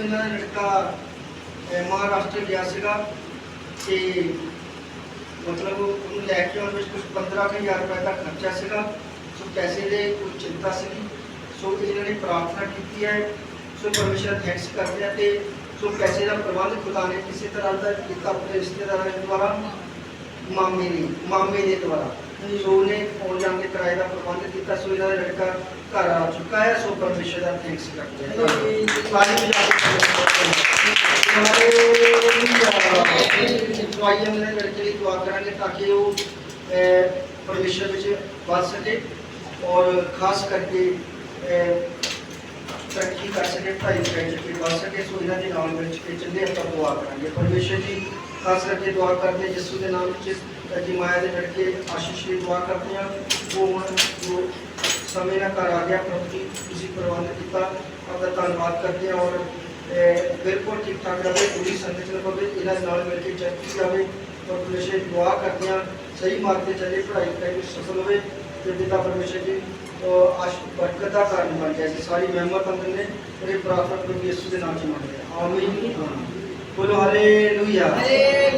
ਤੋਂ ਇਹਨਾਂ ਦਾ ਲੜਕਾ ਮਹਾਰਾਸ਼ਟਰ ਗਿਆ ਸੀਗਾ ਤੇ ਮਤਲਬ ਉਹਨੂੰ ਲੈ ਕੇ ਆਉਣ ਵਿੱਚ ਕੁਝ 15000 ਰੁਪਏ ਦਾ ਖਰਚਾ ਸੀਗਾ, ਸੋ ਪੈਸੇ ਦੇ ਕੋਈ ਚਿੰਤਾ ਸੀਗੀ। ਸੋ ਇਹਨਾਂ ਨੇ ਪ੍ਰਾਰਥਨਾ ਕੀਤੀ ਹੈ, ਸੋ ਪਰਮੇਸ਼ਰ ਥੈਂਕਸ ਕਰਦੇ ਆ ਤੇ ਸੋ ਪੈਸੇ ਦਾ ਪ੍ਰਬੰਧ ਖੁਦਾ ਨੇ ਕਿਸੇ ਤਰ੍ਹਾਂ ਦਾ ਕੀਤਾ, ਆਪਣੇ ਰਿਸ਼ਤੇਦਾਰਾਂ ਦੇ ਦੁਆਰਾ। ਮਾਮੇ ਨੇ ਮਾਮੇ ਦੇ ਦੁਆਰਾ। ਸੋ ਉਹਨੇ ਆਉਣ ਜਾਣ ਦੇ ਕਿਰਾਏ ਦਾ ਪ੍ਰਬੰਧ ਕੀਤਾ ਸੋ ਇਹਨਾਂ ਦਾ ਲੜਕਾ ਘਰ ਆ ਚੁੱਕਾ ਹੈ ਸੋ ਪਰਮੇਸ਼ਰ ਦਾ ਥੈਂਕਸ ਕਰਦੇ ਹਾਂ। ਸਾਰੇ ਦਵਾਈਆਂ ਮੇਰੇ ਲੜਕੇ ਲਈ ਦੁਆ ਕਰਾਂਗੇ ਤਾਂ ਕਿ ਉਹ ਪਰਮੇਸ਼ਰ ਵਿੱਚ ਵੱਧ ਸਕੇ ਔਰ ਖਾਸ ਕਰਕੇ ਅਹ, ਤਰੱਕੀ ਕਰ ਸਕੇ ਭਾਈ ਭੈਣ ਜੀ ਵੱਧ ਸਕੇ ਸੋ ਇਹਨਾਂ ਦੇ ਨਾਲ ਮਿਲ ਕੇ ਚੱਲੇ ਆਪਾਂ ਦੁਆ ਕਰਾਂਗੇ। ਪਰਮੇਸ਼ਰ ਜੀ ਖਾਸ ਕਰਕੇ ਦੁਆ ਕਰਦੇ ਹਾਂ ਯਿਸੂ ਦੇ ਨਾਮ ਵਿੱਚ ਜੀ ਮਾਇਆ ਦੇ ਲੜਕੇ ਆਸ਼ੀਸ਼ ਦੀ ਦੁਆ ਕਰਦੇ ਹਾਂ। ਉਹ ਹੁਣ ਜੋ ਸਮੇਂ ਨਾਲ ਘਰ ਆ ਗਿਆ ਪ੍ਰਭੂ ਜੀ ਤੁਸੀਂ ਪ੍ਰਬੰਧ ਕੀਤਾ ਆਪਦਾ ਧੰਨਵਾਦ ਕਰਦੇ ਹਾਂ ਔਰ ਬਿਲਕੁਲ ਠੀਕ ਠਾਕ ਰਹੇ ਪੂਰੀ ਸੰਗਤ ਨਾਲ ਪਵੇ ਇਹਨਾਂ ਦੇ ਨਾਲ ਮਿਲ ਕੇ ਚੱਕੀ ਜਾਵੇ। ਔਰ ਪਰਮੇਸ਼ਰ ਦੁਆ ਕਰਦੇ ਹਾਂ ਸਹੀ ਮਾਰਗ ਤੇ ਚੱਲੇ ਪੜ੍ਹਾਈ ਕਰਾਈ ਵਿੱਚ ਸਫਲ ਹੋਵੇ। ਤੇ ਪਿਤਾ ਪਰਮੇਸ਼ਰ ਜੀ ਬਰਕਤ ਦਾ ਕਾਰਨ ਬਣ ਜਾਏ ਅਸੀਂ ਸਾਰੀ ਮਹਿਮਤ ਅੰਦਰ ਨੇ ਇਹ ਪ੍ਰਾਰਥਨਾ ਪ੍ਰਭੂ ਯਿਸੂ ਦੇ ਨਾਮ ਚ ਮੰਗਦੇ ਆਮੀਨ। ਬੋਲੋ ਹਾਲੇਲੂਇਆ ਹਾਲੇਲੂਇਆ